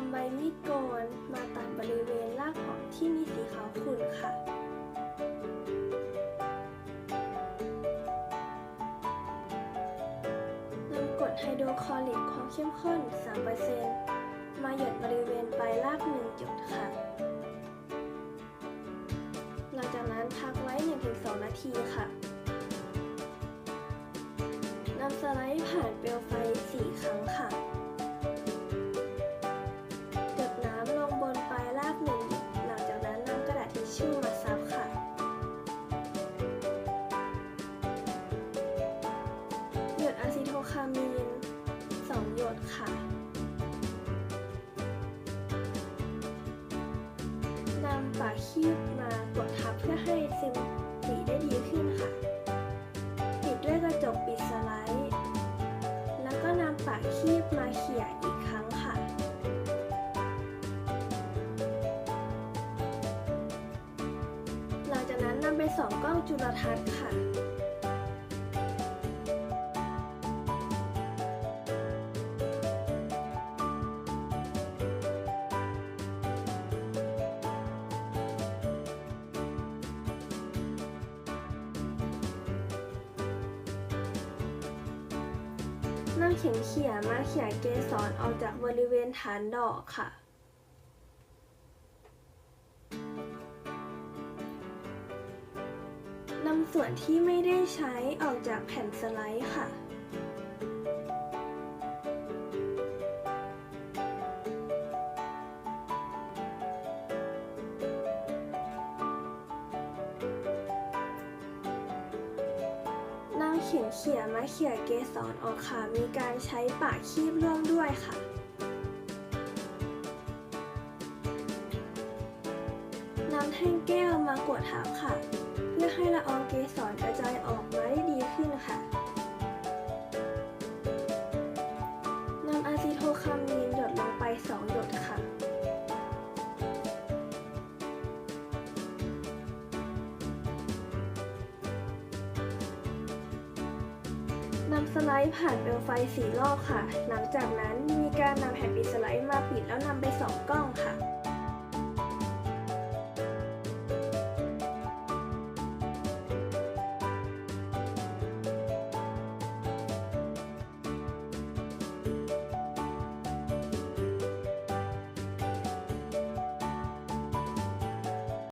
ำใบมีดโกนมาตัดบริเวณรากอ่อนที่มีสีขาวขุ่นค่ะ นำกรดไฮโดรคลอริกความเข้มข้น 3%มาหยดบริเวณปลายรากหนึ่งจุดค่ะ หลังจากนั้นพักไว้ 1-2 นาทีค่ะ นำสไลด์ผ่านเปลวไฟ อะซิโทคามีน 2 หยดค่ะ นำปากคีบมากดทับเพื่อให้ซึมสีได้ดีขึ้นค่ะ ปิดด้วยกระจกปิดสไลด์ แล้วก็นำปากคีบมาเขี่ยอีกครั้งค่ะหลังจากนั้นนำไปส่องกล้องจุลทรรศน์ค่ะ นำเข็มเขี่ยมาเขี่ยเกสรออกจากบริเวณฐานดอกค่ะ นำส่วนที่ไม่ได้ใช้ออกจากแผ่นสไลด์ค่ะ ข็มเขี่ยมาเขี่ยเกสรออกค่ะ มีการใช้ปากคีบร่วมด้วยค่ะนำแท่งแก้วมากดทับค่ะ เพื่อให้ละอองเกสรกระจายออกำสไลด์ผ่านเปลวไฟสีรอบค่ะ หลังจากนั้นมีการนำแผ่นปิดสไลด์มาปิดแล้วนำไปส่องกล้องค่ะ